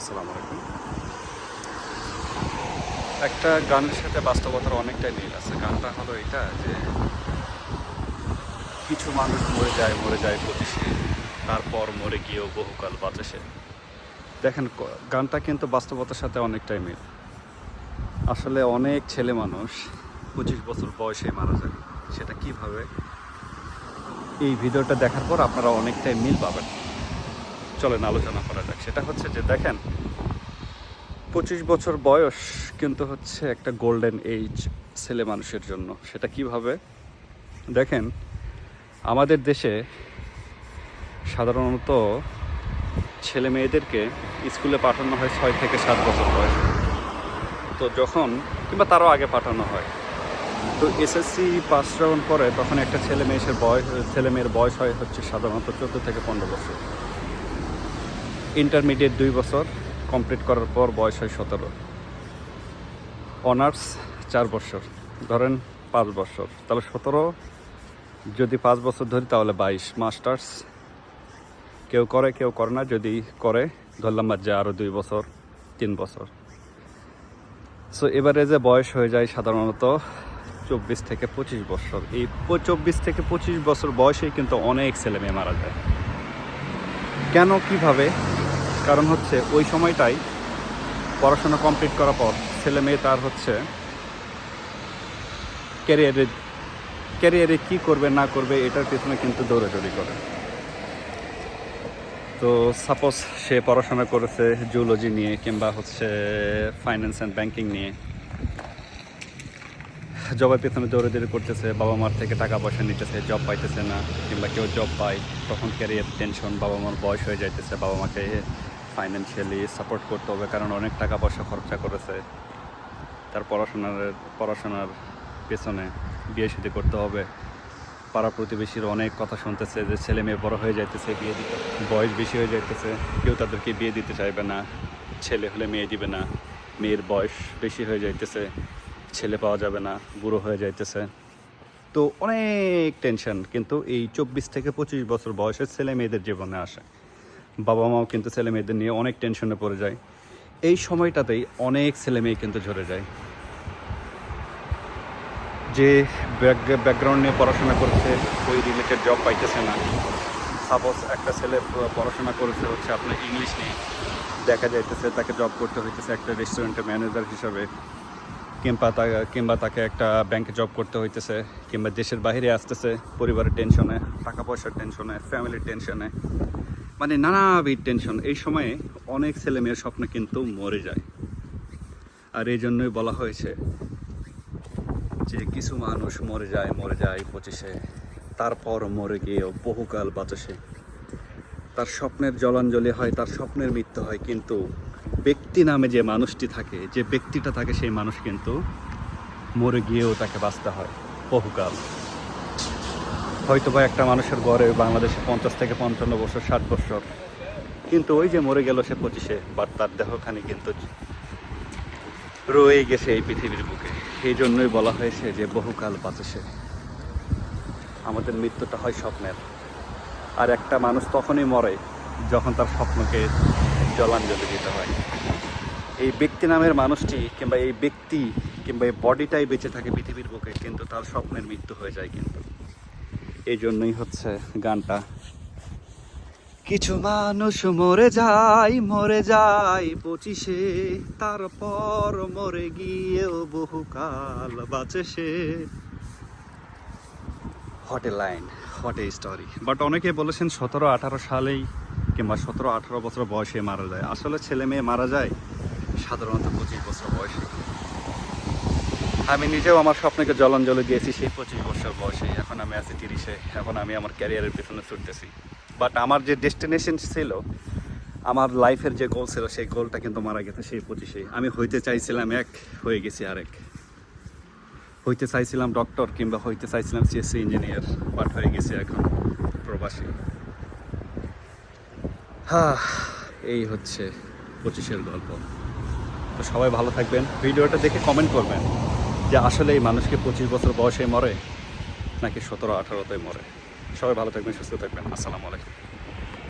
আসসালামু আলাইকুম। একটা গানের সাথে বাস্তবতার অনেকটাই মিল আছে। গানটা হলো এটা যে কিছু মানুষ মরে যায় মরে যায় পঁচিশে তারপর মরে গিয়েও বহুকাল বাঁচে সে দেখেন গানটা কিন্তু বাস্তবতার সাথে অনেকটাই মিল। আসলে অনেক ছেলে মানুষ পঁচিশ বছর বয়সে মারা যায়। সেটা কীভাবে? এই ভিডিওটা দেখার পর আপনারা অনেকটাই মিল পাবেন। চলেন, আলোচনা করা যাক। সেটা হচ্ছে যে, দেখেন, পঁচিশ বছর বয়স কিন্তু হচ্ছে একটা গোল্ডেন এইজ ছেলে মানুষের জন্য। সেটা কীভাবে? দেখেন, আমাদের দেশে সাধারণত ছেলে মেয়েদেরকে স্কুলে পাঠানো হয় ছয় থেকে সাত বছর বয়স। তো যখন, কিংবা তারও আগে পাঠানো হয়। তো এসএসসি পাস যখন করে তখন একটা ছেলে মেয়ের বয়স ছেলে মেয়ের বয়স হয় হচ্ছে সাধারণত চোদ্দ থেকে পনেরো বছর। ইন্টারমিডিয়েট দুই বছর, কমপ্লিট করার পর বয়স হয় সতেরো। অনার্স চার বছর, ধরেন পাঁচ বছর। তাহলে সতেরো যদি পাঁচ বছর ধরি, তাহলে বাইশ। মাস্টার্স কেউ করে কেউ করে না, যদি করে, ধরলাম বা যে আরও দুই বছর, তিন বছর। সো এবারে যে বয়স হয়ে যায় সাধারণত চব্বিশ থেকে পঁচিশ বছর। এই চব্বিশ থেকে পঁচিশ বছর বয়সেই কিন্তু অনেক ছেলে মেয়ে মারা যায়। কেন, কীভাবে? কারণ হচ্ছে ওই সময়টাই পড়াশোনা কমপ্লিট করার পর ছেলে মেয়ে তার হচ্ছে ক্যারিয়ারে ক্যারিয়ারে কি করবে, না করবে, এটার পিছনে কিন্তু দৌড়াদৌড়ি করে। তো সাপোজ সে পড়াশোনা করেছে জুলজি নিয়ে কিংবা হচ্ছে ফাইন্যান্স অ্যান্ড ব্যাংকিং নিয়ে। জবের পেছনে দৌড়াদৌড়ি করতেছে, বাবা মার থেকে টাকা পয়সা নিতেছে জব পাইতেছে না, কিংবা কেউ জব পায়, তখন ক্যারিয়ার টেনশন বাবা মার বয়স হয়ে যাইতেছে, বাবা মাকে ফাইন্যান্সিয়ালি সাপোর্ট করতে হবে, কারণ অনেক টাকা পয়সা খরচা করেছে। তার পড়াশোনার পড়াশোনার পেছনে বিয়ে শাদী করতে হবে। পাড়া প্রতিবেশীর অনেক কথা শুনতেছে যে ছেলে মেয়ে বড় হয়ে যাইতেছে, বিয়ে দিতে, বয়স বেশি হয়ে যাইতেছে, কেউ তাদেরকে বিয়ে দিতে চাইবে না, ছেলে হলে মেয়ে দিবে না, মেয়ের বয়স বেশি হয়ে যাইতেছে, ছেলে পাওয়া যাবে না, বুড়ো হয়ে যাইতেছে। তো অনেক টেনশন কিন্তু এই চব্বিশ থেকে পঁচিশ বছর বয়সের ছেলে মেয়েদের জীবনে আসে। বাবা মাও কিন্তু ছেলে মেয়েদের নিয়ে অনেক টেনশনে পড়ে যায়। এই সময়টাতেই অনেক ছেলে মেয়ে কিন্তু ঝরে যায়। যে ব্যাকগ্রাউন্ড নিয়ে পড়াশোনা করছে, ওই রিলেটেড জব পাইতেছে না। সাপোজ একটা ছেলে পড়াশোনা করেছে হচ্ছে আপনার ইংলিশ নিয়ে। দেখা যাইতেছে তাকে জব করতে হইতেছে একটা রেস্টুরেন্টের ম্যানেজার হিসাবে। কিংবা তা, কিংবা তাকে একটা ব্যাংকে জব করতে হইতেছে, কিংবা দেশের বাইরে আসতেছে, পরিবারের টেনশনে টাকা পয়সার টেনশনে ফ্যামিলির টেনশনে মানে নানাবিধ টেনশন এই সময়ে অনেক ছেলে মেয়ের স্বপ্ন কিন্তু মরে যায়। আর এই জন্যই বলা হয়েছে যে কিছু মানুষ মরে যায় মরে যায় পঁচিশে। তারপর মরে গিয়েও বহুকাল বাঁচে সে তার স্বপ্নের জলাঞ্জলি হয়, তার স্বপ্নের মৃত্যু হয়, কিন্তু ব্যক্তি নামে যে মানুষটি থাকে, যে ব্যক্তিটা থাকে, সেই মানুষ কিন্তু মরে গিয়েও তাকে বাঁচতে হয় বহুকাল। হয়তো বা একটা মানুষের গড়ে বাংলাদেশে পঞ্চাশ থেকে পঞ্চান্ন বছর, ষাট বছর। কিন্তু ওই যে মরে গেল সে পঁচিশে, বাট তার দেহখানি কিন্তু রয়ে গেছে এই পৃথিবীর বুকে। এই জন্যই বলা হয়েছে যে বহুকাল বাঁচে সে আমাদের মৃত্যুটা হয় স্বপ্নের। আর একটা মানুষ তখনই মরে যখন তার স্বপ্নকে জলাঞ্জলি দিতে হয়। এই ব্যক্তি নামের মানুষটি কিংবা এই ব্যক্তি কিংবা এই বডিটাই বেঁচে থাকে পৃথিবীর বুকে, কিন্তু তার স্বপ্নের মৃত্যু হয়ে যায় কিন্তু। এই জন্যই হচ্ছে গানটা। কিছু মানুষ মরে যায় মরে যায় পঁচিশে, তারপর মরে গিয়েও বহুকাল বাঁচে সে। Hot a line hot a story but অনেকে বলেছেন সতেরো আঠারো সালেই কিংবা সতেরো আঠারো বছর বয়সে মারা যায়। আসলে ছেলে মেয়ে মারা যায় সাধারণত পঁচিশ বছর বয়সে। আমি নিজেও আমার স্বপ্নকে জলাঞ্জলি দিয়েছি সেই পঁচিশ বছর বয়সে। এখন আমি আছি তিরিশে। এখন আমি আমার ক্যারিয়ারের পেছনে ছুটতেছি। বাট আমার যে ডেস্টিনেশন ছিল, আমার লাইফের যে গোল ছিল, সেই গোলটা কিন্তু মারা গেছে সেই পঁচিশে। আমি হইতে চাইছিলাম এক, হয়ে গেছি আরেক। হইতে চাইছিলাম ডক্টর কিংবা হইতে চাইছিলাম সিএসসি ইঞ্জিনিয়ার বাট হয়ে গেছি এখন প্রবাসী। হ্যাঁ এই হচ্ছে পঁচিশের গল্প। তো সবাই ভালো থাকবেন। ভিডিওটা দেখে কমেন্ট করবেন। যে আসলে এই মানুষকে পঁচিশ বছর বয়সে মরে? নাকি সতেরো আঠারোতে মরে? সবাই ভালো থাকবেন, সুস্থ থাকবেন। আসসালামু আলাইকুম।